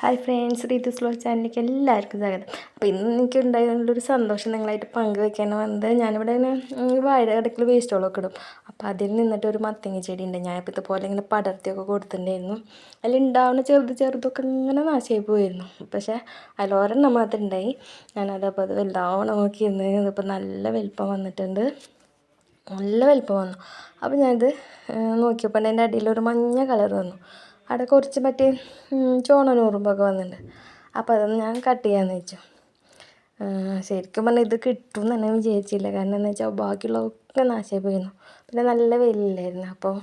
Hi friends Ritu slow ചാനലിലേക്ക് എല്ലാവർക്കും സ്വാഗതം. അപ്പോൾ ഇന്ന് എനിക്ക് ഉണ്ടായിട്ടുള്ളൊരു സന്തോഷം നിങ്ങളായിട്ട് പങ്കുവെക്കാൻ വന്നത്. ഞാനിവിടെ വാഴ ഇടയ്ക്ക് വേസ്റ്റോളൊക്കെ ഇടും. അപ്പോൾ അതിൽ നിന്നിട്ട് ഒരു മത്തങ്ങ ചെടി ഉണ്ട്. ഞാനിപ്പോൾ ഇതുപോലെ ഇങ്ങനെ പടർത്തിയൊക്കെ കൊടുത്തിട്ടുണ്ടായിരുന്നു. അതിൽ ഉണ്ടാവുന്ന ചെറുത് ചെറുതൊക്കെ ഇങ്ങനെ നാശമായി പോയിരുന്നു. പക്ഷേ അതിലൊരെണ്ണം മാത്രം ഉണ്ടായി. ഞാനതപ്പോൾ അത് വലുതാവണം നോക്കിയിരുന്നു. ഇതിപ്പോൾ നല്ല വലിപ്പം വന്നിട്ടുണ്ട്. നല്ല വലിപ്പം വന്നു. അപ്പോൾ ഞാനിത് നോക്കിയപ്പോൾ അതിന്റെ അടിയിൽ ഒരു മഞ്ഞ കളർ വന്നു. അവിടെ കുറച്ച് മറ്റേ ചോണനൂറുമ്പൊക്കെ വന്നിട്ടുണ്ട്. അപ്പോൾ അതൊന്ന് ഞാൻ കട്ട് ചെയ്യാമെന്ന് വെച്ചു. ശരിക്കും പറഞ്ഞാൽ ഇത് കിട്ടും എന്ന് തന്നെ വിചാരിച്ചില്ല. കാരണം എന്താ വെച്ചാൽ ബാക്കിയുള്ളതൊക്കെ നാശമായി പോയിരുന്നു പിന്നെ നല്ല വെയിലില്ലായിരുന്നു. അപ്പോൾ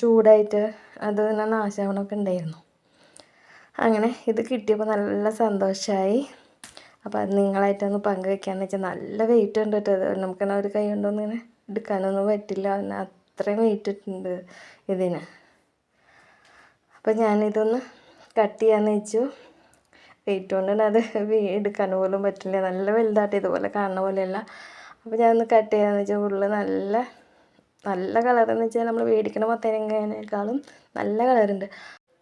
ചൂടായിട്ട് അത് തന്നെ നാശമാവണമൊക്കെ ഉണ്ടായിരുന്നു. അങ്ങനെ ഇത് കിട്ടിയപ്പോൾ നല്ല സന്തോഷമായി അപ്പോൾ അത് നിങ്ങളായിട്ടൊന്ന് പങ്കുവെക്കാന്ന് വെച്ചാൽ നല്ല വെയിറ്റ് ഉണ്ട് കേട്ടോ നമുക്കെന്നാൽ ഒരു കൈ കൊണ്ടൊന്നും ഇങ്ങനെ എടുക്കാനൊന്നും പറ്റില്ല. അത്രയും വെയിറ്റ് ഉണ്ട് ഇതിന്. അപ്പോൾ ഞാനിതൊന്ന് കട്ട് ചെയ്യാമെന്ന് വെച്ചു. വെയിറ്റ് കൊണ്ട് അത് എടുക്കാൻ പോലും പറ്റില്ല. നല്ല വലുതായിട്ട് ഇതുപോലെ കാണുന്ന പോലെയല്ല. അപ്പോൾ ഞാനൊന്ന് കട്ട് ചെയ്യാമെന്ന് വെച്ചാൽ ഉള്ളിൽ നല്ല നല്ല കളറെന്ന് വെച്ചാൽ നമ്മൾ മേടിക്കണ മത്തേനേക്കാളും നല്ല കളറുണ്ട്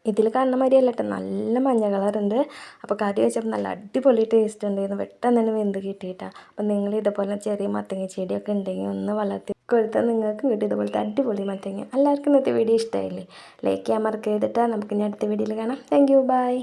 ഇതിൽ കാണുന്ന മാതിരിയല്ല കേട്ടോ നല്ല മഞ്ഞ കളറുണ്ട് അപ്പോൾ കറി വെച്ചപ്പോൾ നല്ല അടിപൊളി ടേസ്റ്റ് ഉണ്ടായിരുന്നു പെട്ടെന്ന് തന്നെ വെന്ത് കിട്ടിയിട്ടാണ് അപ്പം നിങ്ങൾ ഇതുപോലെ ചെറിയ മത്തങ്ങ ചെടിയൊക്കെ ഉണ്ടെങ്കിൽ ഒന്ന് വളർത്തി കൊടുത്താൽ നിങ്ങൾക്കും കിട്ടും ഇതുപോലത്തെ അടിപൊളി മത്തങ്ങ. എല്ലാവർക്കും ഇന്നത്തെ വീഡിയോ ഇഷ്ടമായില്ലേ? ലൈക്ക് ചെയ്യാൻ മറക്കരുതിട്ടാ നമുക്ക് ഇനി അടുത്ത വീഡിയോയിൽ കാണാം. Thank you by